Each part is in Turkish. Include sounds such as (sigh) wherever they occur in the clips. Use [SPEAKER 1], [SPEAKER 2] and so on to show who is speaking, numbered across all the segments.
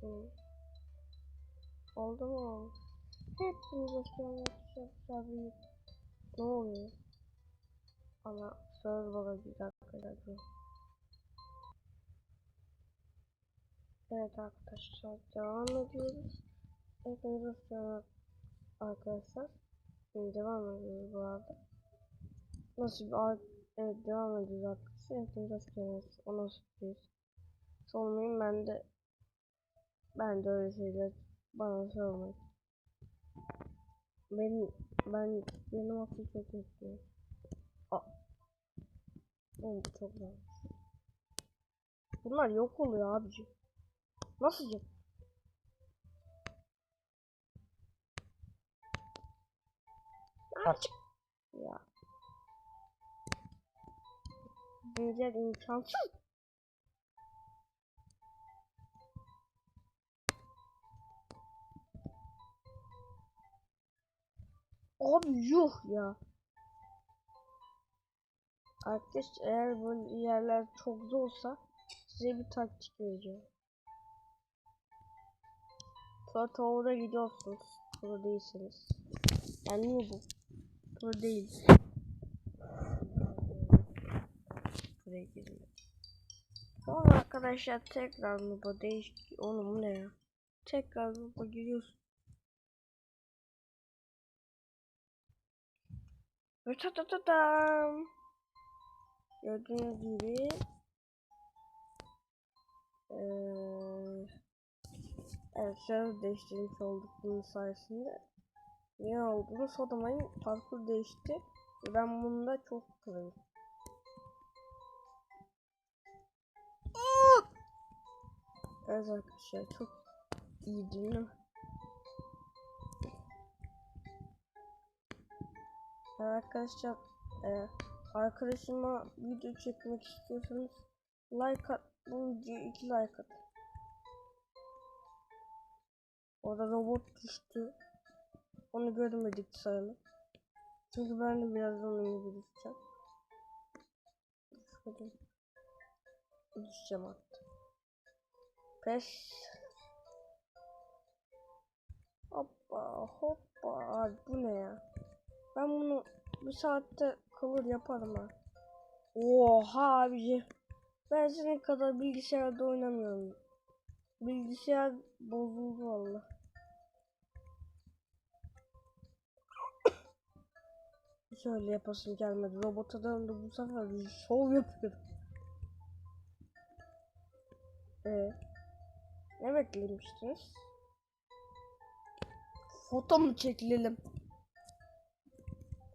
[SPEAKER 1] Hı. Oldu mu? Hepiniz hoşçakalın arkadaşlar. Ne oluyor? Ama server'a güzel arkadaşlar. Evet arkadaşlar devam ediyoruz. Hepiniz hoşçakalın arkadaşlar. Şimdi devam ediyoruz bu arada. Nasıl bir Evet devam ediyoruz arkadaşlar. Hepiniz hoş geldiniz. O nasıl bir Sormayın ben de ben de öyle şeyler bana sormayın. Benim ben benim akıl çok mutluyum. Aa. Çok güzel. Bunlar yok oluyor abici. Nasıl yok? Açık. Ya. Güncel imkansız. Abi yuh ya. Arkadaşlar eğer bu yerler çok zorsa size bir taktik vereceğim. Plateau'da gidiyorsunuz. Pro değilsiniz. Yani niye bu? Pro değil. Buraya girmiyor. Sonra arkadaşlar tekrar bu değiş oğlum ne ya? Tekrar bu giriyorsun. Ve ta ta ta tam. Gördüğünüz gibi ee, Evet şöyle değiştirmiş olduk bunun sayesinde. Ne olduğunu sodamayın parkur değişti. Ben bunda çok kırayım. Evet arkadaşlar çok iyi değil mi? Evet arkadaşlar e, arkadaşıma video çekmek istiyorsanız like at bu videoya 2 like at. Orada robot düştü. Onu görmedik sayalım. Çünkü ben de birazdan onu göreceğim. Hadi. Düşeceğim hatta. Pes. Hoppa hoppa. Bu? Ben bunu bir saatte kalır yaparım ha. Oha abici. Ben senin kadar bilgisayarda oynamıyorum. Bilgisayar bozuldu valla. Hiç (coughs) öyle yapasım gelmedi. Robota döndü bu sefer bir şov yapıyor. Ee, ne beklemiştiniz? Foto mu çekilelim?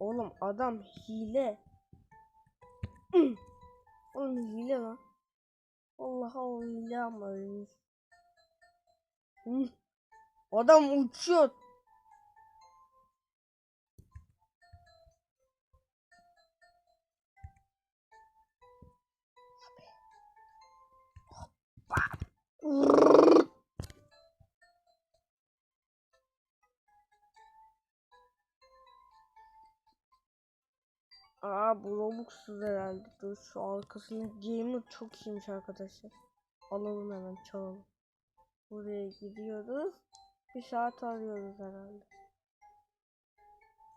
[SPEAKER 1] Oğlum adam hile. (clears throat) Oğlum hile lan. Allah'a o hile ama ölmüş. (clears throat) Adam uçuyor. Aa bu Robux'suz herhalde. Dur şu arkasındaki gamer çok iyiymiş arkadaşlar. Alalım hemen çalalım. Buraya gidiyoruz. Bir saat arıyoruz herhalde.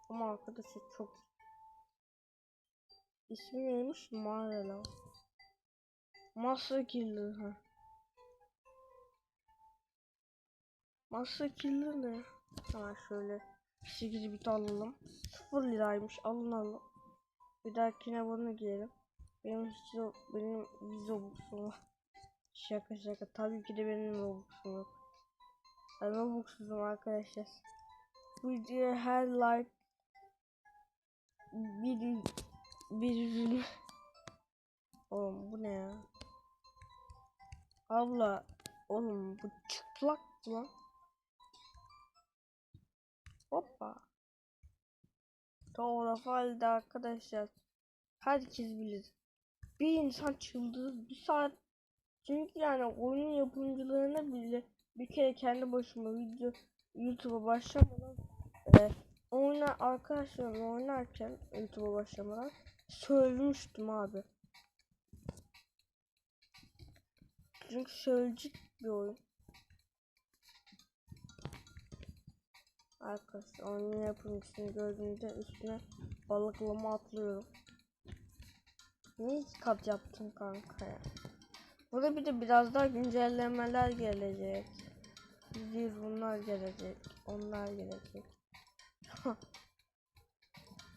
[SPEAKER 1] Ama arkadaşlar çok İsmi neymiş? Marela. Master Killer ha. Master Killer ne? Hemen şöyle 8 bit alalım. 0 liraymış alın alın. Bir dahakine bunu giyelim. Benim hiç yok. Benim 100 Robux'um var. Şaka şaka. Tabii ki de benim Robux'um yok. Ben Robux'uzum arkadaşlar. Bu videoya her like bir bir Oğlum bu ne ya? Abla oğlum bu çıplak mı? Hoppa. Doğru halde arkadaşlar. Herkes bilir. Bir insan çıldırır bir saat. Çünkü yani oyun yapımcılarına bile bir kere kendi başıma video YouTube'a başlamadan e, oyna arkadaşlarımla oynarken YouTube'a başlamadan söylemiştim abi. Çünkü söyleyecek bir oyun. Arkadaşlar onun yapımcısını gördüğümde üstüne balıklama atlıyorum. Niye iki yaptın kanka ya? Burada bir de biraz daha güncellemeler gelecek. Bir bunlar gelecek. Onlar gelecek. (laughs)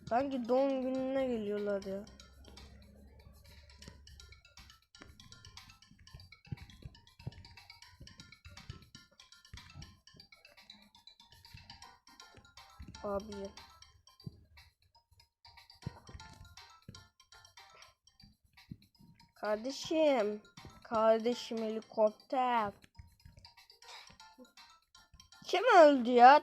[SPEAKER 1] Sanki doğum gününe geliyorlar ya. Abi. Kardeşim. Kardeşim helikopter. Kim öldü ya?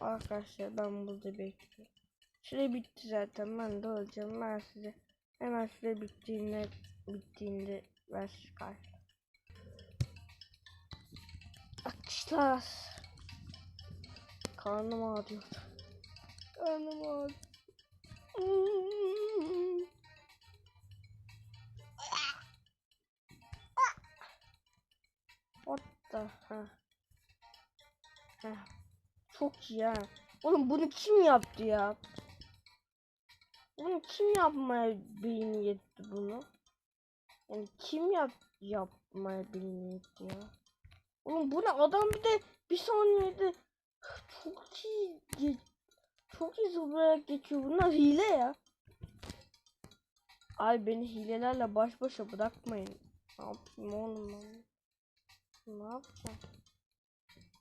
[SPEAKER 1] Arkadaşlar ben burada bekliyorum. Süre bitti zaten ben de öleceğim. Ben size hemen süre bittiğinde bittiğinde ver çıkar. Akışlar. Karnım ağrıyor. Karnım ağrıyor. What the ha. Ha. Çok iyi ha. Oğlum bunu kim yaptı ya? Bunu kim yapmaya beyni yetti bunu? Yani kim yap yapmaya beyni yetti ya? Oğlum bu ne adam bir de bir saniyede çok iyi ge- çok iyi zıplayarak geçiyor. Bunlar hile ya. Ay beni hilelerle baş başa bırakmayın. Ne yapayım oğlum ben? Ne yapacağım?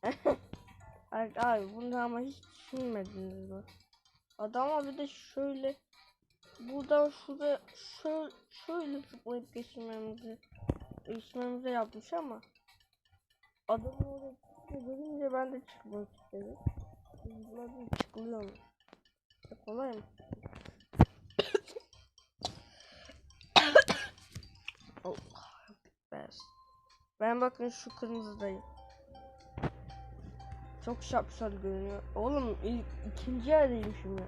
[SPEAKER 1] (laughs) Ay, ay bunu ama hiç düşünmediniz mi? Adama bir de şöyle buradan şuraya şöyle, şöyle zıplayıp geçirmemizi geçmemize yapmış ama adamı oraya görünce ben de çıkmak istedim. Zıpladım çıkılıyor mu? E, kolay mı? (coughs) Ben, bakın şu kırmızıdayım. Çok şapşal görünüyor. Oğlum ilk, ikinci yerdeymişim ya.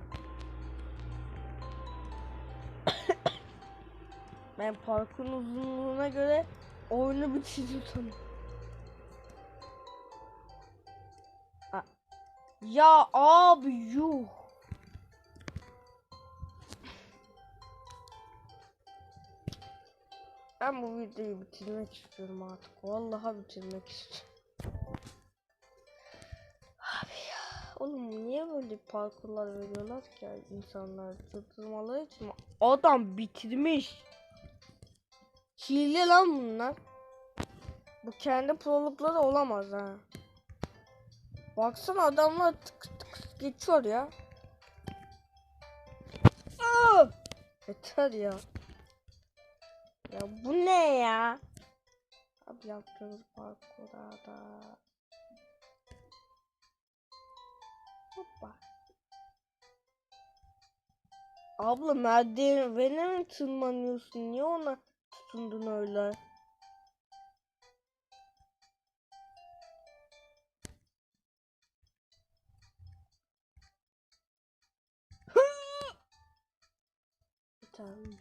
[SPEAKER 1] (coughs) ben parkın uzunluğuna göre oyunu bitirdim sanırım. Ya abi yuh. Ben bu videoyu bitirmek istiyorum artık. Vallahi bitirmek istiyorum. Abi ya. Oğlum niye böyle parkurlar veriyorlar ki insanlar tutulmaları için? Adam bitirmiş. Hile lan bunlar. Bu kendi prolukları olamaz ha. Baksana adamlar tık tık geçiyor ya. Aa! Yeter ya. Ya bu ne ya? Abi yaptığınız parkura da. Hoppa. Abla merdivene mi tırmanıyorsun? Niye ona tutundun öyle?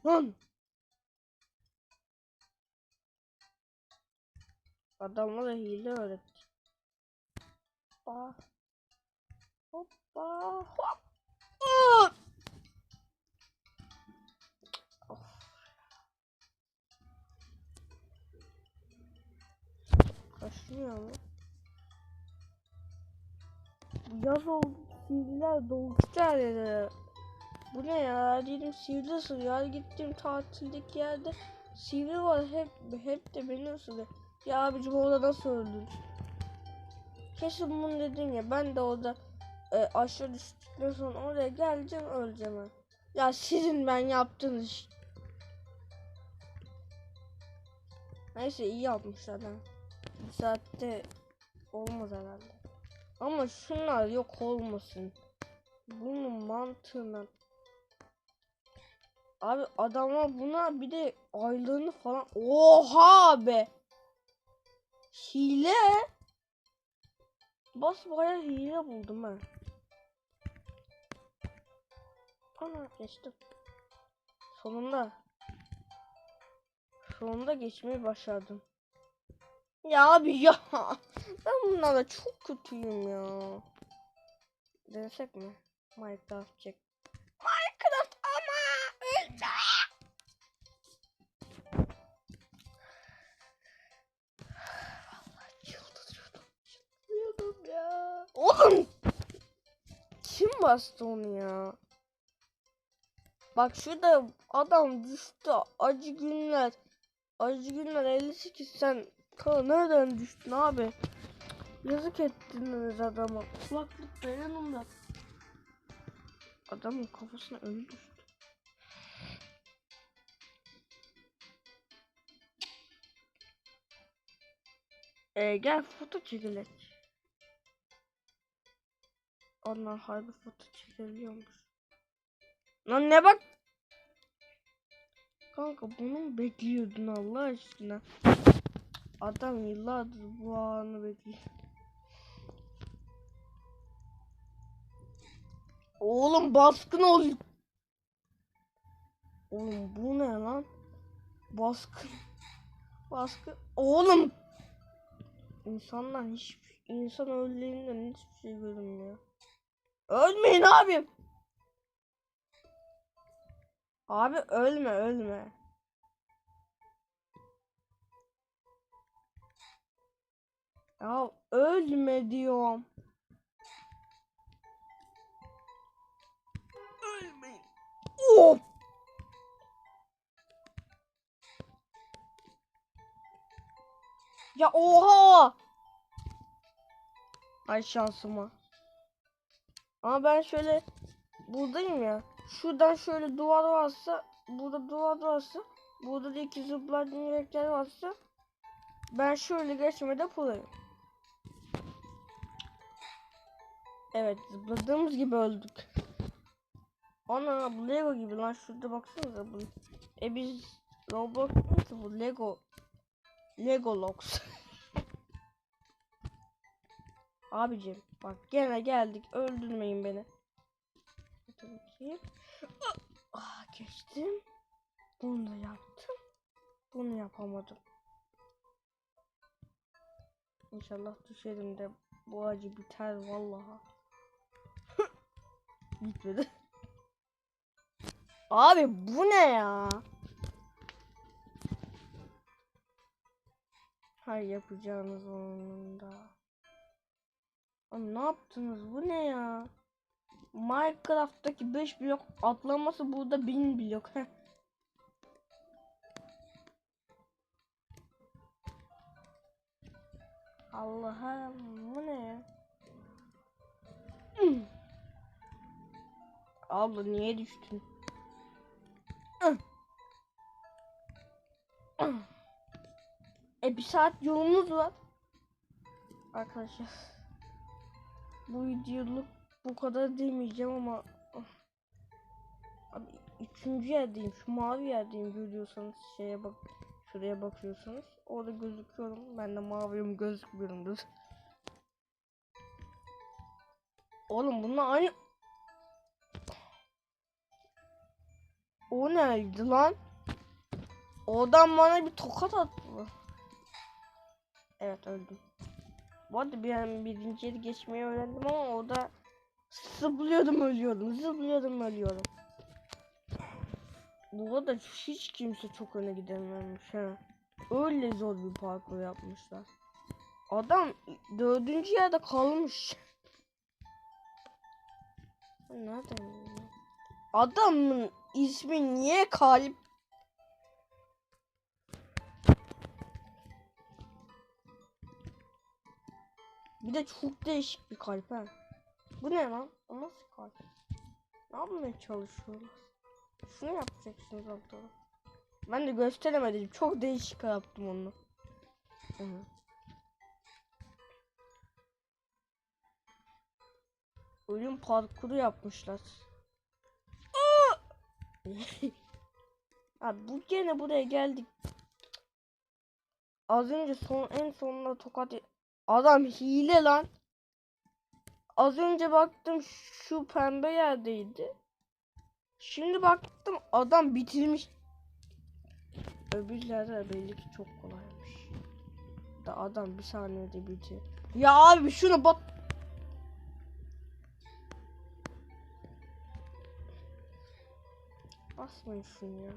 [SPEAKER 1] Tamam. Adamlara hile öğretti. Hoppa. Hoppa. Hop. Of. Kaşınıyor mu? Yaz oldu. Sivriler doluştu her yere. Bu ne ya? Dedim sivri ısırıyor. Gittim tatildeki yerde sivri var. Hep hep de beni ısırıyor. Ya abicim orada nasıl öldün? Kesin bunu dedim ya. Ben de orada e, aşağı düştükten sonra oraya geleceğim öleceğim. ha. Ya sizin ben yaptığınız iş. Neyse iyi yapmışlar ha. Bir saatte olmaz herhalde. Ama şunlar yok olmasın. Bunun mantığından. Abi adamlar buna bir de aylığını falan. Oha be. Hile. Bas baya hile buldum ha. Ana geçtim. Sonunda. Sonunda geçmeyi başardım. Ya abi ya. (laughs) Ben bunlarla çok kötüyüm ya. Denesek mi? Minecraft çek. Bastı onu ya? Bak şurada adam düştü. Acı günler. Acı günler 58 sen ta nereden düştün abi? Yazık ettiniz adama. Kulaklık da yanımda. Adamın kafasına ölü düştü. Ee, gel foto çekilelim. Onlar harbi foto çekebiliyormuş. Lan ne bak? Kanka bunu mu bekliyordun Allah aşkına? Adam yıllardır bu anı bekliyor. Oğlum baskın oluyor. Oğlum bu ne lan? Baskın. Baskın. Oğlum. İnsanlar hiç insan öldüğünden hiçbir şey görünmüyor. Ölmeyin abi. Abi ölme ölme. Ya ölme diyorum. Ölmeyin. Of. Ya oha. Ay şansıma. Ama ben şöyle buradayım ya. Şuradan şöyle duvar varsa, burada duvar varsa, burada da iki zıpladığım yürekler varsa ben şöyle geçmede proyum. Evet zıpladığımız gibi öldük. Ana bu Lego gibi lan şurada baksanıza bu. E biz Roblox ki bu Lego. Legolox. (laughs) Abicim bak gene geldik öldürmeyin beni. Bakayım. Ah, geçtim. Bunu da yaptım. Bunu yapamadım. İnşallah düşerim de bu acı biter vallahi. (laughs) Bitmedi. Abi bu ne ya? Hay yapacağınız onun da. Oğlum ne yaptınız? Bu ne ya? Minecraft'taki 5 blok atlaması burada 1000 blok. Allah'ım bu ne ya? Abla niye düştün? E bir saat yolumuz var. Arkadaşlar. Bu videoluk bu kadar demeyeceğim ama ah. Abi üçüncü yerdeyim. Şu mavi yerdeyim görüyorsanız şeye bak. Şuraya bakıyorsanız. Orada gözüküyorum. Ben de maviyim gözükmüyorumdur. Oğlum bunlar aynı O neydi lan? O adam bana bir tokat attı. Evet öldüm. Bu arada an birinci yeri geçmeyi öğrendim ama orada zıplıyordum ölüyordum. Zıplıyordum ölüyordum. Bu arada hiç kimse çok öne gidememiş ha. Öyle zor bir parkur yapmışlar. Adam dördüncü yerde kalmış. Nereden? Adamın ismi niye kalp? Bir de çok değişik bir kalp ha. Bu ne lan? O nasıl kalp? Ne yapmaya çalışıyorlar? Şunu yapacaksınız altta. Ben de gösteremedim. Çok değişik yaptım onu. -hı. Ölüm parkuru yapmışlar. (laughs) Abi bu gene buraya geldik. Az önce son en sonunda tokat adam hile lan. Az önce baktım şu pembe yerdeydi. Şimdi baktım adam bitirmiş. Öbürlerde belli ki çok kolaymış. Da adam bir saniyede bitiyor. Ya abi şunu bak. Basmayın şunu ya.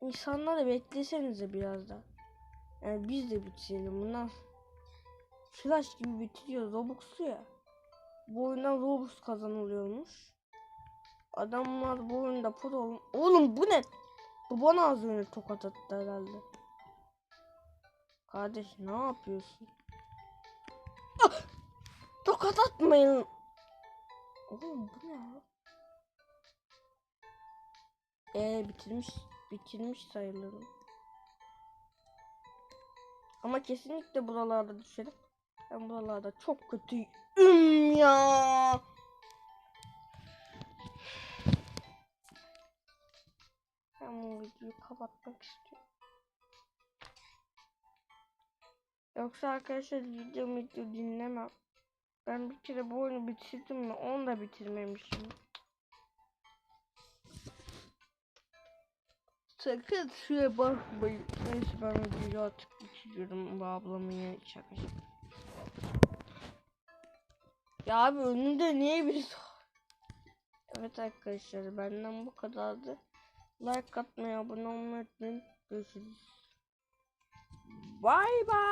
[SPEAKER 1] İnsanları beklesenize biraz da. Yani biz de bitirelim bundan. Flash gibi bitiriyor Robux'u ya. Bu oyundan Robux kazanılıyormuş. Adamlar bu oyunda pro ol- Oğlum bu ne? Bu bana az önce tokat attı herhalde. Kardeş ne yapıyorsun? Ah! Tokat atmayın. Oğlum bu ne? Ee bitirmiş bitirmiş sayılırım. Ama kesinlikle buralarda düşerim. Ben buralarda çok kötüyüm ya. Ben bu videoyu kapatmak istiyorum. Yoksa arkadaşlar video video dinlemem. Ben bir kere bu oyunu bitirdim mi onu da bitirmemişim. Sakın şuraya bakmayın. Neyse ben videoyu artık bitiriyorum. Bu ablamın yine şakası. Ya abi önünde niye birisi Evet arkadaşlar benden bu kadardı. Like atmayı, abone olmayı unutmayın. Görüşürüz. Bye bye.